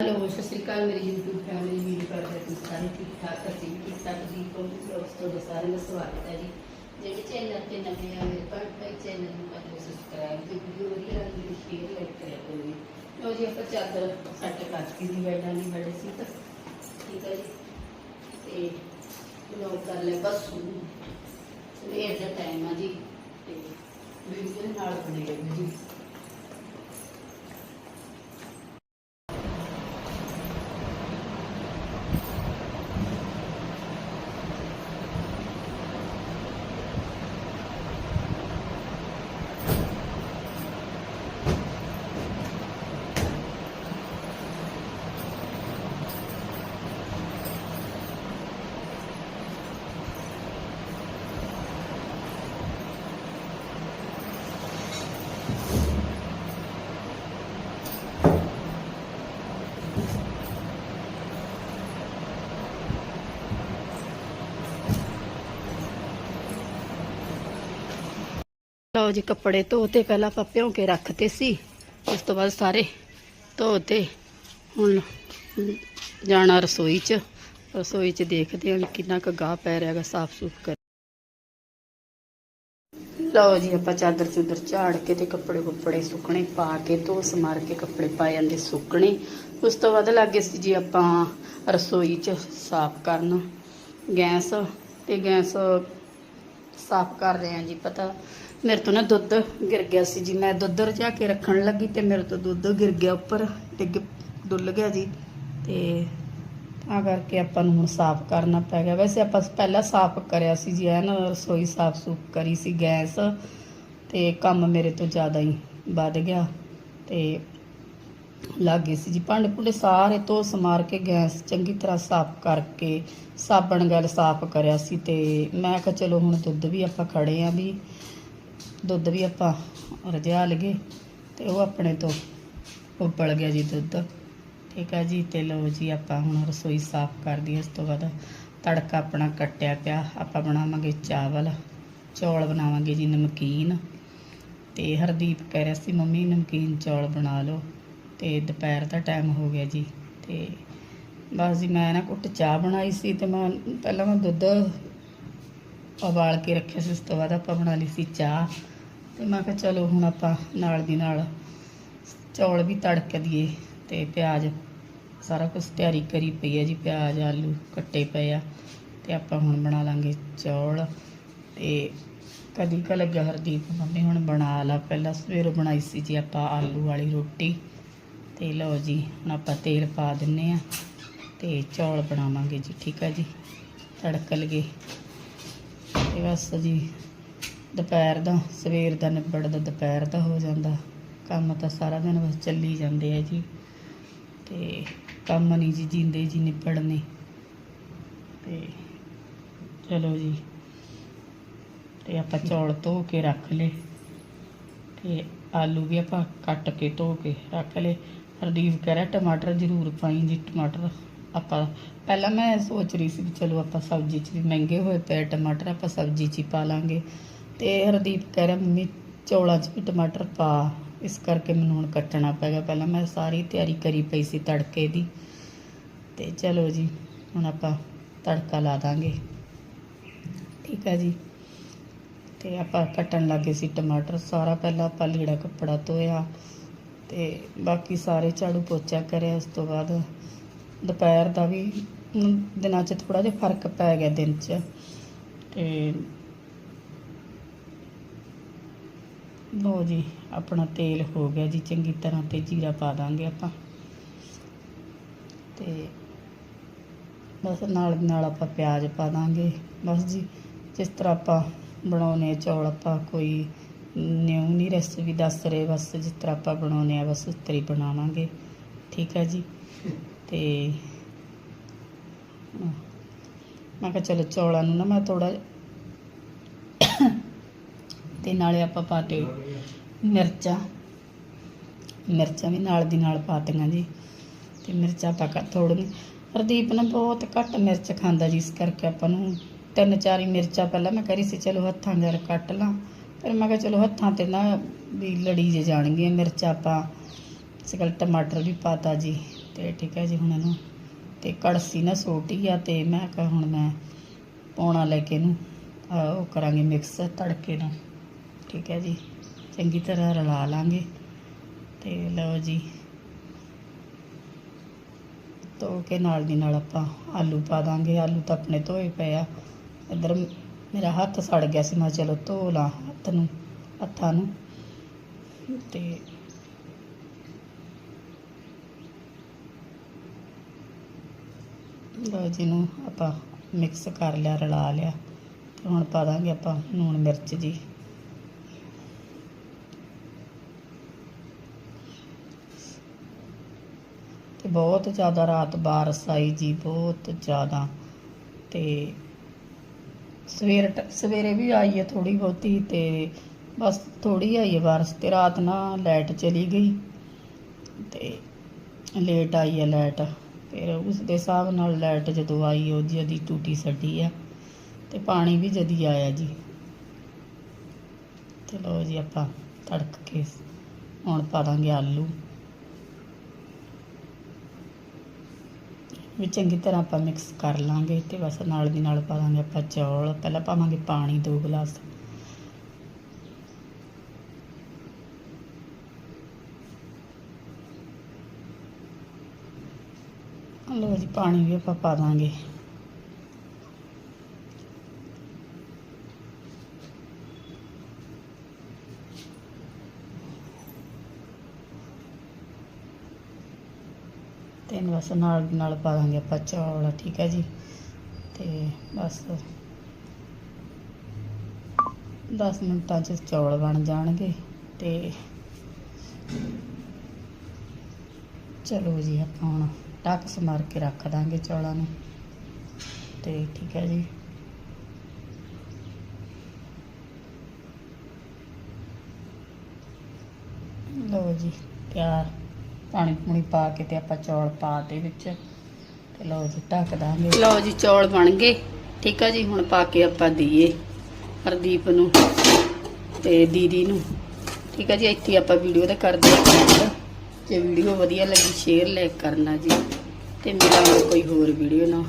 Hello, ਸਤਿ ਸ਼੍ਰੀ ਅਕਾਲ ਮੇਰੀ YouTube family video ਕਰ ਤੁਸੀਂ ਸਾਰੇ ਠੀਕ ਠਾਕ? ਅਸੀਂ ਠੀਕ ਠਾਕ ਜੀ ਤੋਂ ਦੋਸਤੋ ਤੁਹਾਡੇ ਸਾਰਿਆਂ ਦਾ ਸਵਾਗਤ ਹੈ ਜੀ ਜਿਹੜੇ ਚੈਨਲ ਤੇ ਨਵੇਂ ਆ? ਮੇਰੇ ਭਾਈ ਭਾਈ ਚੈਨਲ ਨੂੰ ਕਰ ਲਓ ਸਬਸਕ੍ਰਾਈਬ ਤੇ ਵੀਡੀਓ ਵਧੀਆ ਲੱਗੀ ਸ਼ੇਅਰ ਲਾਈਕ ਕਰਿਆ ਕਰੋ ਜੀ। ਲੋ ਜੀ, ਆਪਾਂ ਚਾਦਰ ਸੱਟ ਕੱਟ ਦੀ ਬੈਡਾਂ ਦੀ, ਬੈਡ ਸੀ ਤਾਂ ਠੀਕ ਹੈ ਜੀ। ਤੇ ਲੋ ਕਰ ਲੈ ਬਸ ਸਵੇਰ ਦਾ ਟਾਈਮ ਆ ਜੀ, ਤੇ ਵੀਡੀਓ ਨਾਲ ਬਣੇ ਰਹੋ ਜੀ। ਲਓ ਜੀ ਕੱਪੜੇ ਧੋਤੇ ਪਹਿਲਾਂ ਆਪਾਂ ਭਿਉਂ ਕੇ ਰੱਖਤੇ ਸੀ। ਉਸ ਤੋਂ ਬਾਅਦ ਸਾਰੇ ਧੋਤੇ ਹੁਣ ਜਾਣਾ ਰਸੋਈ 'ਚ। ਰਸੋਈ 'ਚ ਦੇਖਦੇ ਹਾਂ ਕਿੰਨਾ ਕੁ ਗਾਹ ਪੈ ਰਿਹਾਗਾ ਸਾਫ਼ ਸੂਫ ਕਰ। ਲਓ ਜੀ ਆਪਾਂ ਚਾਦਰ ਚੁਦਰ ਝਾੜ ਕੇ ਤੇ ਕੱਪੜੇ ਕੁੱਪੜੇ ਸੁੱਕਣੇ ਪਾ ਕੇ ਧੋ ਸਮਾਰ ਕੇ ਕੱਪੜੇ ਪਾ ਜਾਂਦੇ ਸੁੱਕਣੇ। ਉਸ ਤੋਂ ਬਾਅਦ ਲੱਗੇ ਸੀ ਜੀ ਆਪਾਂ ਰਸੋਈ 'ਚ ਸਾਫ਼ ਕਰਨ। ਗੈਸ ਤੇ ਗੈਸ ਸਾਫ਼ ਕਰ ਰਹੇ ਹਾਂ ਜੀ ਪਤਾ। ਮੇਰੇ ਤੋਂ ਨਾ ਦੁੱਧ ਗਿਰ ਗਿਆ ਸੀ ਜੀ। ਮੈਂ ਦੁੱਧ ਰਜਾ ਕੇ ਰੱਖਣ ਲੱਗੀ ਤੇ ਮੇਰੇ ਤੋਂ ਦੁੱਧ ਗਿਰ ਗਿਆ ਉੱਪਰ, ਡਿੱਗ ਡੁੱਲ ਗਿਆ ਜੀ। ਤੇ ਤਾਂ ਕਰਕੇ ਆਪਾਂ ਨੂੰ ਹੁਣ ਸਾਫ਼ ਕਰਨਾ ਪੈ ਗਿਆ। ਵੈਸੇ ਆਪਾਂ ਪਹਿਲਾਂ ਸਾਫ਼ ਕਰਿਆ ਸੀ ਜੀ, ਐਨ ਰਸੋਈ ਸਾਫ਼ ਸੂਫ ਕਰੀ ਸੀ ਗੈਸ ਤੇ ਕੰਮ ਮੇਰੇ ਤੋਂ ਜ਼ਿਆਦਾ ਹੀ ਵੱਧ ਗਿਆ ਤੇ ਗਏ ਸੀ ਜੀ। ਭਾਂਡੇ ਭੁੰਡੇ ਸਾਰੇ ਧੋ ਸਮਾਰ ਕੇ ਗੈਸ ਚੰਗੀ ਤਰ੍ਹਾਂ ਸਾਫ਼ ਕਰਕੇ ਸਾਬਣ ਗੱਲ ਸਾਫ਼ ਕਰਿਆ ਸੀ ਤੇ ਮੈਂ ਕਿਹਾ ਚਲੋ ਹੁਣ ਦੁੱਧ ਵੀ ਆਪਾਂ ਖੜੇ ਆ ਵੀ। ਦੁੱਧ ਵੀ ਆਪਾਂ ਰਜਾ ਲਗੇ ਤੇ ਉਹ ਆਪਣੇ ਤੋਂ ਉਬਲ ਗਿਆ ਜੀ ਦੁੱਧ। ਠੀਕ ਆ ਜੀ ਤੇ ਲਓ ਜੀ ਆਪਾਂ ਹੁਣ ਰਸੋਈ ਸਾਫ਼ ਕਰ ਦਈਏ, ਇਸ ਤੋਂ ਬਾਅਦ ਤੜਕਾ ਆਪਣਾ ਕੱਟਿਆ ਪਿਆ, ਆਪਾਂ ਬਣਾਵਾਂਗੇ ਚਾਵਲ, ਚੌਲ ਬਣਾਵਾਂਗੇ ਜੀ ਨਮਕੀਨ ਤੇ ਹਰਦੀਪ ਕਹਿ ਰਿਹਾ ਸੀ, ਮੰਮੀ, ਨਮਕੀਨ ਚੌਲ ਬਣਾ ਲਓ। ਤੇ ਦੁਪਹਿਰ ਦਾ ਟਾਈਮ ਹੋ ਗਿਆ ਜੀ ਤੇ ਬਸ ਜੀ ਮੈਂ ਨਾ ਕੁੱਟ ਚਾਹ ਬਣਾਈ ਸੀ ਤੇ ਮੈਂ ਪਹਿਲਾਂ ਮੈਂ ਦੁੱਧ ਉਬਾਲ ਕੇ ਰੱਖਿਆ ਸੀ, ਉਸ ਤੋਂ ਬਾਅਦ ਆਪਾਂ ਬਣਾ ਲਈ ਸੀ ਚਾਹ। ਤੇ ਮੈਂ ਕਿਹਾ ਚਲੋ ਹੁਣ ਆਪਾਂ ਨਾਲ ਦੀ ਨਾਲ ਚੌਲ ਵੀ ਤੜਕ ਦਈਏ ਤੇ ਪਿਆਜ਼, ਸਾਰਾ ਕੁਝ ਤਿਆਰੀ ਕਰੀ ਪਈ ਹੈ ਜੀ, ਪਿਆਜ਼, ਆਲੂ ਕੱਟੇ ਪਏ ਆ ਤੇ ਆਪਾਂ ਹੁਣ ਬਣਾ ਲਾਂਗੇ ਚੌਲ ਤੇ ਕਦੀ ਕ ਲੱਗਿਆ ਹਰਦੀਪ ਮੰਮੀ ਹੁਣ ਬਣਾ ਲਾ, ਪਹਿਲਾਂ ਸਵੇਰ ਬਣਾਈ ਸੀ ਜੀ ਆਪਾਂ ਆਲੂ ਵਾਲੀ ਰੋਟੀ ਤੇ ਲਓ ਜੀ, ਹੁਣ ਆਪਾਂ ਤੇਲ ਪਾ ਦਿੰਨੇ ਆ ਤੇ ਚੌਲ ਬਣਾਵਾਂਗੇ ਜੀ, ਠੀਕ ਆ ਜੀ, ਤੜਕ ਲਗੇ ਤੇ ਬਸ ਜੀ। ਦੁਪਹਿਰ ਦਾ, ਸਵੇਰ ਦਾ ਨਿਬੜਦਾ ਦੁਪਹਿਰ ਦਾ ਹੋ ਜਾਂਦਾ। ਕੰਮ ਤਾਂ ਸਾਰਾ ਦਿਨ ਬਸ ਚੱਲੀ ਜਾਂਦੇ ਆ ਜੀ। ਤੇ ਕੰਮ ਨਹੀਂ ਜੀ, ਜਿੰਦੇ ਜੀ ਨਿਬੜਨੇ। ਤੇ ਚਲੋ ਜੀ। ਤੇ ਆਪਾਂ ਚੌਲ ਧੋ ਕੇ ਰੱਖ ਲਏ। ਤੇ ਆਲੂ ਵੀ ਆਪਾਂ ਕੱਟ ਕੇ ਧੋ ਕੇ ਰੱਖ ਲਏ। ਹਰਦੀਪ ਕਹਿ ਰਿਹਾ, ਟਮਾਟਰ ਜ਼ਰੂਰ ਪਾਈ ਜੀ, ਟਮਾਟਰ। ਆਪਾਂ, ਪਹਿਲਾਂ ਮੈਂ ਸੋਚ ਰਹੀ ਸੀ ਵੀ ਚਲੋ ਆਪਾਂ ਸਬਜ਼ੀ 'ਚ ਵੀ ਮਹਿੰਗੇ ਹੋਏ ਪਏ ਟਮਾਟਰ, ਆਪਾਂ ਸਬਜ਼ੀ 'ਚ ਹੀ ਪਾ ਲਾਂਗੇ। ਤੇ ਹਰਦੀਪ ਕਹਿ ਰਿਹਾ, ਮੰਮੀ, ਚੌਲਾਂ 'ਚ ਵੀ ਟਮਾਟਰ ਪਾ। ਇਸ ਕਰਕੇ ਮੈਨੂੰ ਹੁਣ ਕੱਟਣਾ ਪੈਗਾ ਪਹਿਲਾਂ ਮੈਂ ਸਾਰੀ ਤਿਆਰੀ ਕਰੀ ਪਈ ਸੀ ਤੜਕੇ ਦੀ। ਤੇ ਚਲੋ ਜੀ, ਹੁਣ ਆਪਾਂ ਤੜਕਾ ਲਾ ਦਾਂਗੇ। ਠੀਕ ਹੈ ਜੀ। ਤੇ ਆਪਾਂ ਕੱਟਣ ਲੱਗੇ ਸੀ ਟਮਾਟਰ। ਸਾਰਾ ਪਹਿਲਾਂ ਆਪਾਂ ਲੀੜਾ ਕੱਪੜਾ ਧੋਇਆ ਤੇ ਬਾਕੀ ਸਾਰੇ ਝਾੜੂ ਪੋਚਾ ਕਰਿਆ। ਉਸ ਤੋਂ ਬਾਅਦ ਦੁਪਹਿਰ ਦਾ ਵੀ, ਹੁਣ ਦਿਨਾਂ 'ਚ ਥੋੜਾ ਜਿਹਾ ਫ਼ਰਕ ਪੈ ਗਿਆ ਦਿਨ 'ਚ। ਤੇ ਲੋ ਜੀ, ਆਪਣਾ ਤੇਲ ਹੋ ਗਿਆ ਜੀ, ਚੰਗੀ ਤਰ੍ਹਾਂ ਤੇ ਜੀਰਾ ਪਾ ਦਾਂਗੇ ਆਪਾਂ। ਤੇ ਬਸ ਨਾਲ ਨਾਲ ਆਪਾਂ ਪਿਆਜ਼ ਪਾ ਦਾਂਗੇ। ਬਸ ਜੀ, ਜਿਸ ਤਰ੍ਹਾਂ ਆਪਾਂ ਬਣਾਉਨੇ ਆ ਚੌਲ, ਆਪਾਂ ਕੋਈ ਨਿਊ ਨਹੀਂ ਰੈਸਪੀ ਦੱਸ ਰਹੇ, ਬਸ ਜਿਸ ਤਰ੍ਹਾਂ ਆਪਾਂ ਬਣਾਉਨੇ ਆ ਬਸ ਉਸ ਤਰ੍ਹਾਂ ਹੀ ਬਣਾਵਾਂਗੇ। ਠੀਕ ਹੈ ਜੀ? ਤੇ ਮੈਂ ਕਿਹਾ ਚਲੋ ਚੌਲਾਂ ਨੂੰ ਨਾ ਮੈਂ ਥੋੜਾ ਤੇ ਨਾਲੇ ਆਪਾਂ ਪਾਤੇ ਮਿਰਚਾਂ। ਮਿਰਚਾਂ ਵੀ ਨਾਲ ਦੀ ਨਾਲ ਪਾਤੀਆਂ ਜੀ। ਤੇ ਮਿਰਚਾਂ ਪਕਾ ਥੋੜੀਆਂ ਹਰਦੀਪ ਨਾ ਬਹੁਤ ਘੱਟ ਮਿਰਚ ਖਾਂਦਾ ਜੀ, ਇਸ ਕਰਕੇ ਆਪਾਂ ਨੂੰ ਤਿੰਨ ਚਾਰ ਹੀ ਮਿਰਚਾਂ ਪਹਿਲਾਂ ਮੈਂ ਕਰੀ ਸੀ, ਚਲੋ ਹੱਥਾਂ ਨਾਲ ਕੱਟ ਲਾਂ। ਫਿਰ ਮੈਂ ਕਿਹਾ ਚਲੋ ਹੱਥਾਂ ਤੇ ਨਾ ਵੀ ਲੜੀ ਜੇ ਜਾਣਗੀਆਂ ਮਿਰਚਾਂ ਆਪਾਂ। ਇਸ ਗੱਲ ਟਮਾਟਰ ਵੀ ਪਾਤਾ ਜੀ, ਤੇ ਠੀਕ ਹੈ ਜੀ ਹੁਣ ਇਹਨੂੰ। ਤੇ ਕੜਸੀ ਨਾ ਛੋਟੀ ਆ, ਤੇ ਮੈਂ ਕਿਹਾ ਹੁਣ ਮੈਂ ਪੌਣਾ ਲੈ ਕੇ ਇਹਨੂੰ ਉਹ ਕਰਾਂਗੇ ਮਿਕਸ ਤੜਕੇ ਨਾਲ। ਠੀਕ ਹੈ ਜੀ। ਚੰਗੀ ਤਰ੍ਹਾਂ ਰਲਾ ਲਾਂਗੇ। ਤੇ ਲਓ ਜੀ। ਧੋ ਕੇ ਨਾਲ ਦੀ ਨਾਲ ਆਪਾਂ ਆਲੂ ਪਾ ਦਾਂਗੇ। ਆਲੂ ਤਾਂ ਆਪਣੇ ਧੋਏ ਪਏ ਆ। ਇੱਧਰ ਮੇਰਾ ਹੱਥ ਸੜ ਗਿਆ ਸੀ। ਮੈਂ ਚਲੋ ਧੋ ਲਾਂ ਹੱਥ ਨੂੰ, ਹੱਥਾਂ ਨੂੰ। ਤੇ ਲਓ ਜੀ ਨੂੰ ਆਪਾਂ ਮਿਕਸ ਕਰ ਲਿਆ, ਰਲਾ ਲਿਆ। ਤੇ ਹੁਣ ਪਾ ਦਾਂਗੇ ਆਪਾਂ ਲੂਣ ਮਿਰਚ ਜੀ। ਤੇ ਬਹੁਤ ਜ਼ਿਆਦਾ ਰਾਤ ਬਾਰਿਸ਼ ਆਈ ਜੀ, ਬਹੁਤ ਜ਼ਿਆਦਾ। ਤੇ ਸਵੇਰ ਟ- ਸਵੇਰੇ ਵੀ ਆਈ ਹੈ ਥੋੜੀ ਬਹੁਤੀ ਤੇ ਬਸ ਥੋੜੀ ਆਈ ਹੈ ਬਾਰਿਸ਼ ਤੇ ਰਾਤ ਨਾ ਲਾਈਟ ਚਲੀ ਗਈ ਤੇ ਲੇਟ ਆਈ ਹੈ ਲਾਈਟ। ਫਿਰ ਉਸ ਦੇ ਹਿਸਾਬ ਨਾਲ ਲਾਈਟ ਜਦੋਂ ਆਈ, ਉਹ ਜਦੀ ਟੂਟੀ ਛੱਡੀ ਆ ਤੇ ਪਾਣੀ ਵੀ ਜਦੀ ਆਇਆ ਜੀ। ਚਲੋ ਜੀ ਆਪਾਂ ਤੜਕ ਕੇ ਹੁਣ ਪਾ ਦਾਂਗੇ ਆਲੂ। ਵੀ ਚੰਗੀ ਤਰ੍ਹਾਂ ਆਪਾਂ ਮਿਕਸ ਕਰ ਲਾਂਗੇ ਤੇ ਬਸ ਨਾਲ ਦੀ ਨਾਲ ਪਾ ਦਾਂਗੇ ਆਪਾਂ ਚੌਲ। ਪਹਿਲਾਂ ਪਾਵਾਂਗੇ ਪਾਣੀ ਦੋ ਗਲਾਸ। ਲਓ ਜੀ, ਪਾਣੀ ਵੀ ਆਪਾਂ ਪਾ ਦਾਂਗੇ। ਤੇ ਇਹਨੂੰ ਬਸ ਨਾਲ ਦੀ ਨਾਲ ਪਾ ਦਾਂਗੇ ਆਪਾਂ ਚੌਲ ਠੀਕ ਹੈ ਜੀ? ਤੇ ਬਸ 10 ਮਿੰਟਾਂ 'ਚ ਚੌਲ ਬਣ ਜਾਣਗੇ ਤੇ ਚਲੋ ਜੀ, ਆਪਾਂ ਹੁਣ ਢੱਕ ਮਾਰ ਕੇ ਰੱਖ ਦਾਂਗੇ ਚੌਲਾਂ ਨੂੰ। ਤੇ ਠੀਕ ਹੈ ਜੀ। ਲਓ ਜੀ, ਤਿਆਰ। ਪਾਣੀ ਪੂਣੀ ਪਾ ਕੇ ਤੇ ਆਪਾਂ ਚੌਲ ਪਾ ਦੇ ਵਿੱਚ ਤੇ ਲਓ ਜੀ, ਢੱਕ ਦਾਂਗੇ। ਲਓ ਜੀ, ਚੌਲ ਬਣ ਗਏ। ਠੀਕ ਆ ਜੀ, ਹੁਣ ਪਾ ਕੇ ਆਪਾਂ ਦਈਏ ਹਰਦੀਪ ਨੂੰ ਤੇ ਦੀਦੀ ਨੂੰ। ਠੀਕ ਆ ਜੀ, ਇੱਥੇ ਆਪਾਂ ਵੀਡੀਓ ਦਾ ਕਰਦੇ ਹਾਂ ਜੇ ਵੀਡੀਓ ਵਧੀਆ ਲੱਗੀ ਸ਼ੇਅਰ ਲਾਈਕ ਕਰਨਾ ਜੀ। ਤੇ ਮਿਲਾਂਗੇ ਕੋਈ ਹੋਰ ਵੀਡੀਓ ਨਾਲ